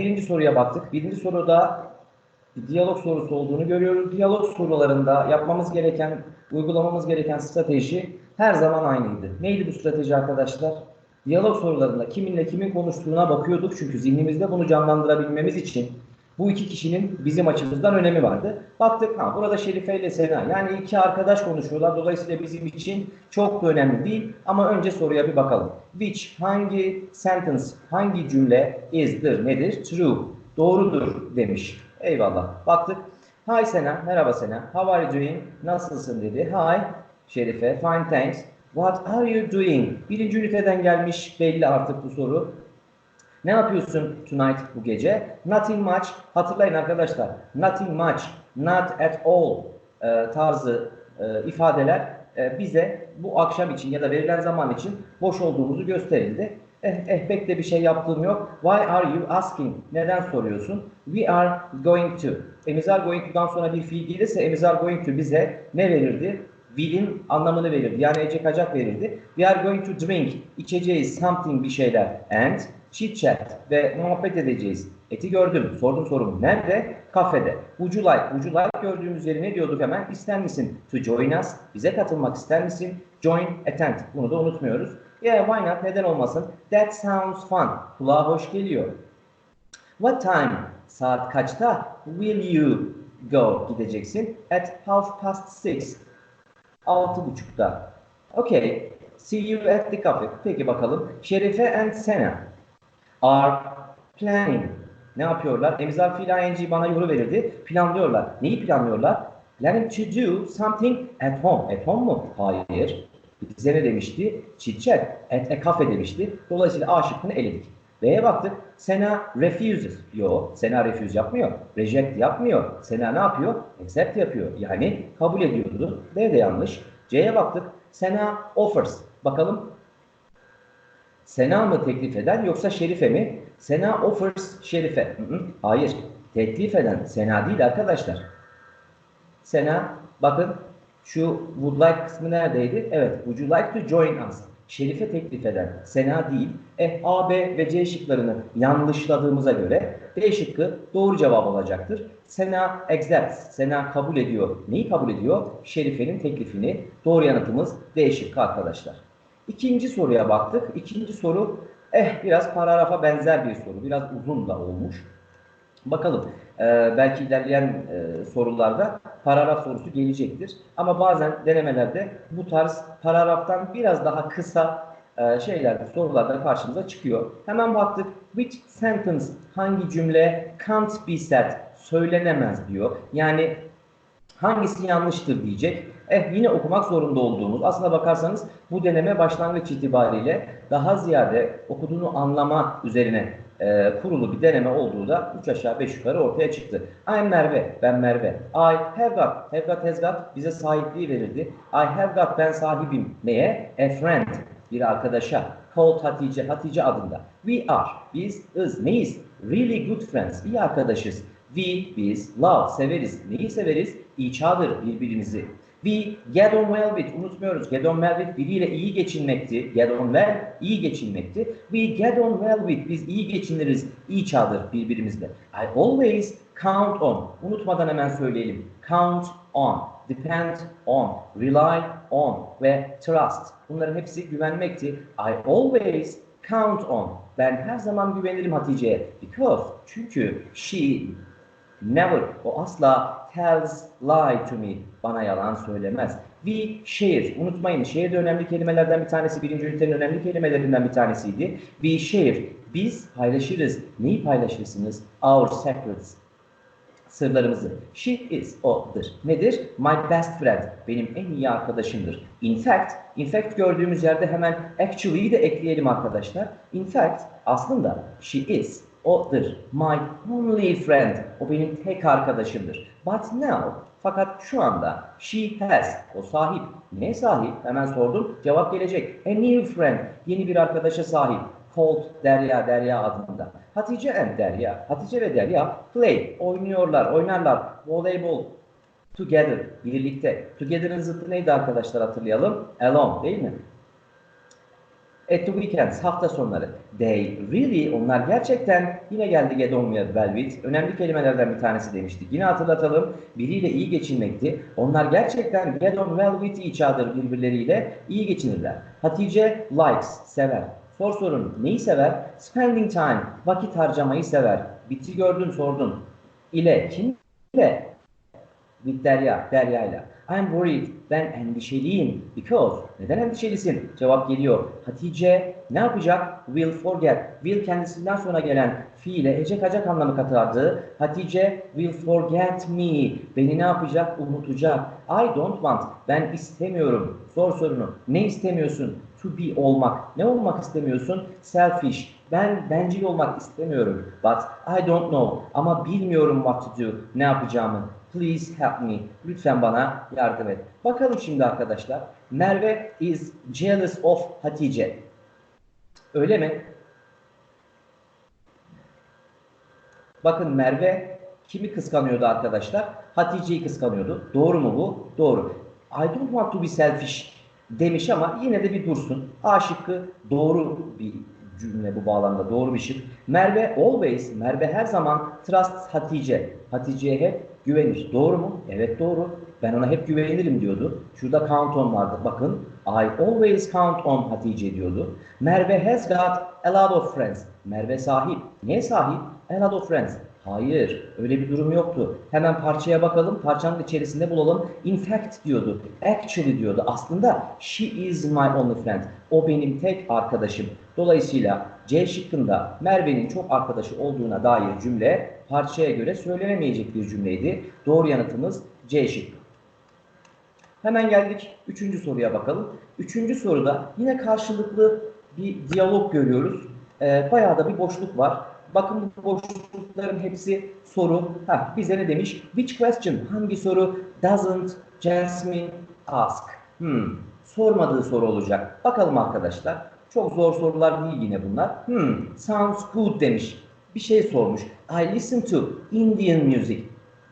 birinci soruya baktık. Birinci soruda diyalog sorusu olduğunu görüyoruz. Diyalog sorularında yapmamız gereken, uygulamamız gereken strateji her zaman aynıydı. Neydi bu strateji arkadaşlar? Diyalog sorularında kiminle kimin konuştuğuna bakıyorduk. Çünkü zihnimizde bunu canlandırabilmemiz için bu iki kişinin bizim açımızdan önemi vardı. Baktık ha burada Şerife ile Sena yani iki arkadaş konuşuyorlar. Dolayısıyla bizim için çok da önemli değil. Ama önce soruya bir bakalım. Which hangi sentence, hangi cümle is'dir, nedir? True, doğrudur demiş. Eyvallah. Baktık. Hi Sena, merhaba Sena. How are you doing? Nasılsın dedi. Hi Şerife, fine thanks. What are you doing? Birinci üniteden gelmiş belli artık bu soru. Ne yapıyorsun tonight bu gece? Nothing much. Hatırlayın arkadaşlar. Nothing much, not at all e, tarzı e, ifadeler e, bize bu akşam için ya da verilen zaman için boş olduğumuzu gösterildi. Eh, eh pek de bir şey yaptığım yok. Why are you asking? Neden soruyorsun? We are going to. Emiz are going to'dan sonra bir fiil gelirse emiz are going to bize ne verirdi? Will'in anlamını verirdi. Yani ecek acak verirdi. We are going to drink. İçeceğiz something bir şeyler. And chit chat ve muhabbet edeceğiz. Eti gördüm. Sordum sorumu. Nerede? Kafede. Would you like? Would you like gördüğümüz yeri ne diyorduk hemen? İster misin? To join us. Bize katılmak ister misin? Join, attend. Bunu da unutmuyoruz. Yeah, why not? Neden olmasın? That sounds fun. Kulağa hoş geliyor. What time? Saat kaçta? Will you go? Gideceksin. At half past six. Altı buçukta. Okay. See you at the cafe. Peki bakalım. Şerife and Sena are planning. Ne yapıyorlar? Emizar fiil ing bana yoru verirdi. Planlıyorlar. Neyi planlıyorlar? Planning to do something at home. At home mu? Hayır. Bize ne demişti? Chit chat. At a cafe demişti. Dolayısıyla A şıkkını eledik. B'ye baktık. Sena refuses. Yo, Sena refuse yapmıyor. Reject yapmıyor. Sena ne yapıyor? Accept yapıyor. Yani kabul ediyordu. B de yanlış. C'ye baktık. Sena offers. Bakalım Sena mı teklif eden yoksa Şerife mi? Sena offers Şerife. Hayır. Teklif eden Sena değil arkadaşlar. Sena bakın şu would like kısmı neredeydi? Evet. Would you like to join us? Şerife teklif eden Sena değil. E, A, B ve C şıklarını yanlışladığımıza göre D şıkkı doğru cevap olacaktır. Sena accepts. Sena kabul ediyor. Neyi kabul ediyor? Şerife'nin teklifini. Doğru yanıtımız D şıkkı arkadaşlar. İkinci soruya baktık. İkinci soru eh biraz paragrafa benzer bir soru. Biraz uzun da olmuş. Bakalım e, belki ilerleyen e, sorularda paragraf sorusu gelecektir. Ama bazen denemelerde bu tarz paragraftan biraz daha kısa e, şeylerde sorularda karşımıza çıkıyor. Hemen baktık. Which sentence hangi cümle can't be said söylenemez diyor. Yani hangisi yanlıştır diyecek. Eh yine okumak zorunda olduğumuz aslına bakarsanız bu deneme başlangıç itibariyle daha ziyade okuduğunu anlama üzerine e, kurulu bir deneme olduğu da 3 aşağı 5 yukarı ortaya çıktı. I'm Merve, ben Merve. I have got, have got has got bize sahipliği verirdi. I have got, ben sahibim. Neye? A friend, bir arkadaşa. Called Hatice, Hatice adında. We are, biz, is, neyiz? Really good friends, iyi arkadaşız. We, biz, love, severiz. Neyi severiz? Each other, birbirimizi. We get on well with, unutmuyoruz. Get on well with biriyle iyi geçinmekti. Get on well, iyi geçinmekti. We get on well with, biz iyi geçiniriz each other, birbirimizle. I always count on, unutmadan hemen söyleyelim. Count on, depend on, rely on ve trust. Bunların hepsi güvenmekti. I always count on. Ben her zaman güvenirim Hatice'ye. Because, çünkü she Never. O asla tells lie to me. Bana yalan söylemez. We share. Unutmayın share de önemli kelimelerden bir tanesi. Birinci ünitenin önemli kelimelerinden bir tanesiydi. We share. Biz paylaşırız. Neyi paylaşırsınız? Our secrets. Sırlarımızı. She is. O'dır. Nedir? My best friend. Benim en iyi arkadaşımdır. In fact. In fact gördüğümüz yerde hemen actually'yi de ekleyelim arkadaşlar. In fact aslında she is O'dır. My only friend. O benim tek arkadaşımdır. But now, fakat şu anda she has, o sahip. Ne sahip? Hemen sordum. Cevap gelecek. A new friend. Yeni bir arkadaşa sahip. Called Derya, Derya adında. Hatice and Derya. Hatice ve Derya play. Oynuyorlar, oynarlar. Voleybol. Together. Birlikte. Together'ın zıttı neydi arkadaşlar hatırlayalım? Alone değil mi? At the weekends, hafta sonları. They really, onlar gerçekten yine geldi get on with. Önemli kelimelerden bir tanesi demiştik. Yine hatırlatalım. Biriyle iyi geçinmekti. Onlar gerçekten get on well with each other birbirleriyle iyi geçinirler. Hatice likes, sever. Sor sorun. Neyi sever? Spending time, vakit harcamayı sever. Bitti gördün sordun. İle, kimle? With Derya, Derya'yla. I'm worried. Ben endişeliyim. Because. Neden endişelisin? Cevap geliyor. Hatice ne yapacak? Will forget. Will kendisinden sonra gelen fiile ecek acak anlamı katardı. Hatice will forget me. Beni ne yapacak? Unutacak. I don't want. Ben istemiyorum. Sor sorunu. Ne istemiyorsun? To be olmak. Ne olmak istemiyorsun? Selfish. Ben bencil olmak istemiyorum. But I don't know. Ama bilmiyorum what to do. Ne yapacağımı. Please help me. Lütfen bana yardım et. Bakalım şimdi arkadaşlar. Merve is jealous of Hatice. Öyle mi? Bakın Merve kimi kıskanıyordu arkadaşlar? Hatice'yi kıskanıyordu. Doğru mu bu? Doğru. I don't want to be selfish demiş ama yine de bir dursun. A şıkkı doğru bir cümle bu bağlamda doğru bir şık. Merve always, Merve her zaman trust Hatice. Hatice'ye hep güvenir. Doğru mu? Evet doğru. Ben ona hep güvenirim diyordu. Şurada count on vardı. Bakın I always count on Hatice diyordu. Merve has got a lot of friends. Merve sahip. Neye sahip? A lot of friends. Hayır, öyle bir durum yoktu. Hemen parçaya bakalım, parçanın içerisinde bulalım. In fact diyordu, actually diyordu. Aslında she is my only friend. O benim tek arkadaşım. Dolayısıyla C şıkkında Merve'nin çok arkadaşı olduğuna dair cümle parçaya göre söylenemeyecek bir cümleydi. Doğru yanıtımız C şıkkı. Hemen geldik üçüncü soruya bakalım. Üçüncü soruda yine karşılıklı bir diyalog görüyoruz. Ee, bayağı da bir boşluk var. Bakın bu boşlukların hepsi soru. Ha, bize ne demiş? Which question? Hangi soru? Doesn't Jasmine ask? Hmm, sormadığı soru olacak. Bakalım arkadaşlar. Çok zor sorular değil yine bunlar. Hmm, sounds good demiş. Bir şey sormuş. I listen to Indian music.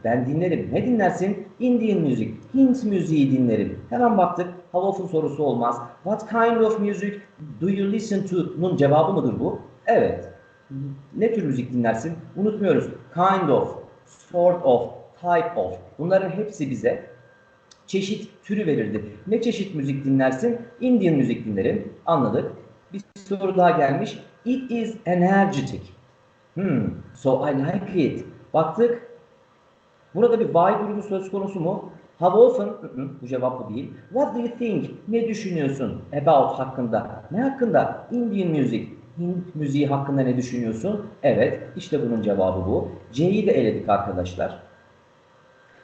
Ben dinlerim. Ne dinlersin? Indian music. Hint müziği dinlerim. Hemen baktık. Often sorusu olmaz. What kind of music do you listen to?'nun cevabı mıdır bu? Evet. Ne tür müzik dinlersin? Unutmuyoruz. Kind of, sort of, type of. Bunların hepsi bize çeşit türü verirdi. Ne çeşit müzik dinlersin? Indian müzik dinlerim. Anladık. Bir soru daha gelmiş. It is energetic. Hmm, so I like it. Baktık. Burada bir why durumu söz konusu mu? How often? Bu cevap bu değil. What do you think? Ne düşünüyorsun? About hakkında. Ne hakkında? Indian music. Hint müziği hakkında ne düşünüyorsun? Evet, işte bunun cevabı bu. C'yi de eledik arkadaşlar.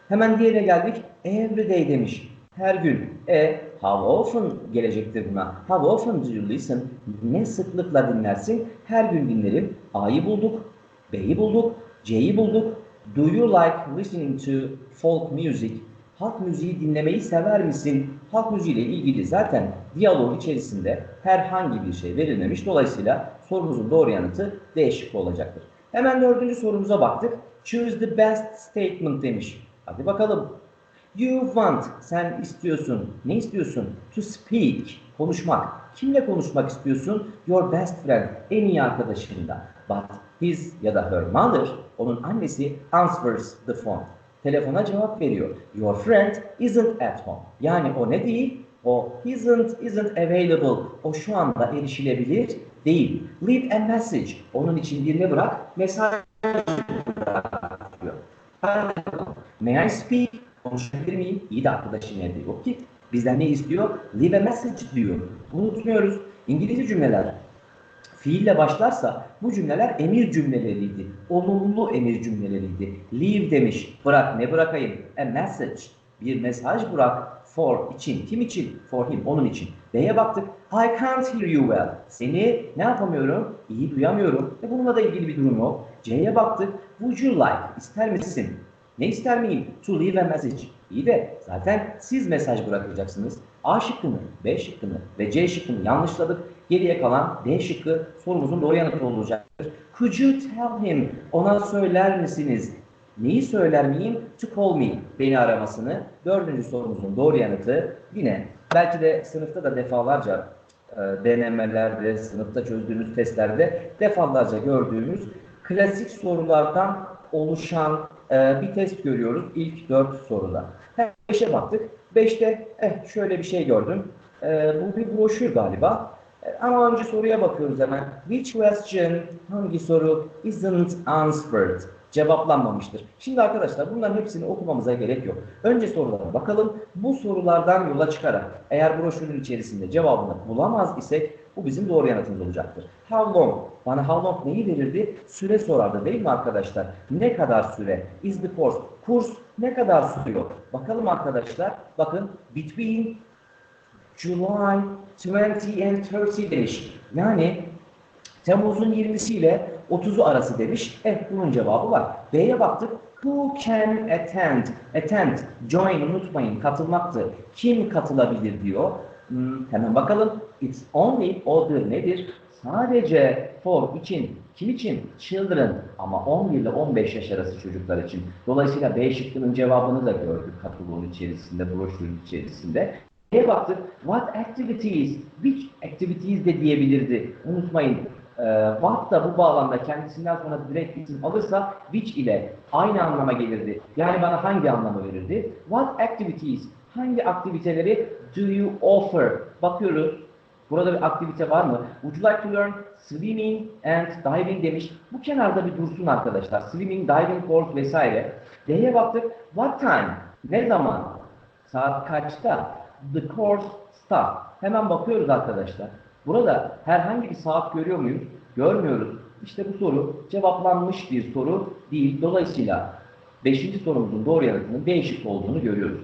Hemen diğerine geldik. Every day demiş. Her gün. E, how often gelecektir buna. How often do you listen? Ne sıklıkla dinlersin? Her gün dinlerim. A'yı bulduk. B'yi bulduk. C'yi bulduk. Do you like listening to folk music? Halk müziği dinlemeyi sever misin? Halk müziği ile ilgili zaten diyalog içerisinde herhangi bir şey verilmemiş. Dolayısıyla sorumuzun doğru yanıtı D şıkkı olacaktır. Hemen dördüncü sorumuza baktık. Choose the best statement demiş. Hadi bakalım. You want, sen istiyorsun. Ne istiyorsun? To speak, konuşmak. Kimle konuşmak istiyorsun? Your best friend, en iyi arkadaşınla. But his ya da her mother, onun annesi answers the phone. Telefona cevap veriyor. Your friend isn't at home. Yani o ne değil? O isn't, isn't available. O şu anda erişilebilir değil. Leave a message. Onun için bir ne bırak? Mesaj diyor. May I speak? Konuşabilir miyim? İyi de arkadaşın evde yok ki. Bizden ne istiyor? Leave a message diyor. Unutmuyoruz. İngilizce cümleler fiille başlarsa bu cümleler emir cümleleriydi. Olumlu emir cümleleriydi. Leave demiş. Bırak. Ne bırakayım? A message. Bir mesaj bırak. For için. Kim için? For him. Onun için. B'ye baktık. I can't hear you well. Seni ne yapamıyorum? İyi duyamıyorum. E bununla da ilgili bir durum yok. C'ye baktık. Would you like? İster misin? Ne ister miyim? To leave a message. İyi de zaten siz mesaj bırakacaksınız. A şıkkını, B şıkkını ve C şıkkını yanlışladık. Geriye kalan D şıkkı sorumuzun doğru yanıtı olacaktır. Could you tell him? Ona söyler misiniz? Neyi söyler miyim? To call me. Beni aramasını. Dördüncü sorumuzun doğru yanıtı yine belki de sınıfta da defalarca e, denemelerde, sınıfta çözdüğümüz testlerde defalarca gördüğümüz klasik sorulardan oluşan e, bir test görüyoruz ilk dört soruda. 5'e baktık. 5'te eh, şöyle bir şey gördüm. E, bu bir broşür galiba. Ama önce soruya bakıyoruz hemen. Which question, hangi soru isn't answered? Cevaplanmamıştır. Şimdi arkadaşlar bunların hepsini okumamıza gerek yok. Önce sorulara bakalım. Bu sorulardan yola çıkarak eğer broşürün içerisinde cevabını bulamaz isek bu bizim doğru yanıtımız olacaktır. How long? Bana how long neyi verirdi? Süre sorardı değil mi arkadaşlar? Ne kadar süre? Is the course? Kurs ne kadar sürüyor? Bakalım arkadaşlar. Bakın between July 20 and 30 demiş. Yani Temmuz'un 20'si ile 30'u arası demiş. Evet bunun cevabı var. B'ye baktık. Who can attend? Attend, join unutmayın katılmaktı. Kim katılabilir diyor. Hmm, hemen bakalım. It's only o'dur nedir? Sadece for için. Kim için? Children. Ama 11 ile 15 yaş arası çocuklar için. Dolayısıyla B şıkkının cevabını da gördük kataloğun içerisinde, broşürün içerisinde. Neye baktık? What activities? Which activities de diyebilirdi. Unutmayın. E, what da bu bağlamda kendisinden sonra direkt isim alırsa which ile aynı anlama gelirdi. Yani bana hangi anlamı verirdi? What activities? Hangi aktiviteleri do you offer? Bakıyoruz. Burada bir aktivite var mı? Would you like to learn swimming and diving demiş. Bu kenarda bir dursun arkadaşlar. Swimming, diving course vesaire. D'ye baktık. What time? Ne zaman? Saat kaçta? The course start. Hemen bakıyoruz arkadaşlar. Burada herhangi bir saat görüyor muyuz? Görmüyoruz. İşte bu soru cevaplanmış bir soru değil. Dolayısıyla 5. sorumuzun doğru yanıtının B şıkkı olduğunu görüyoruz.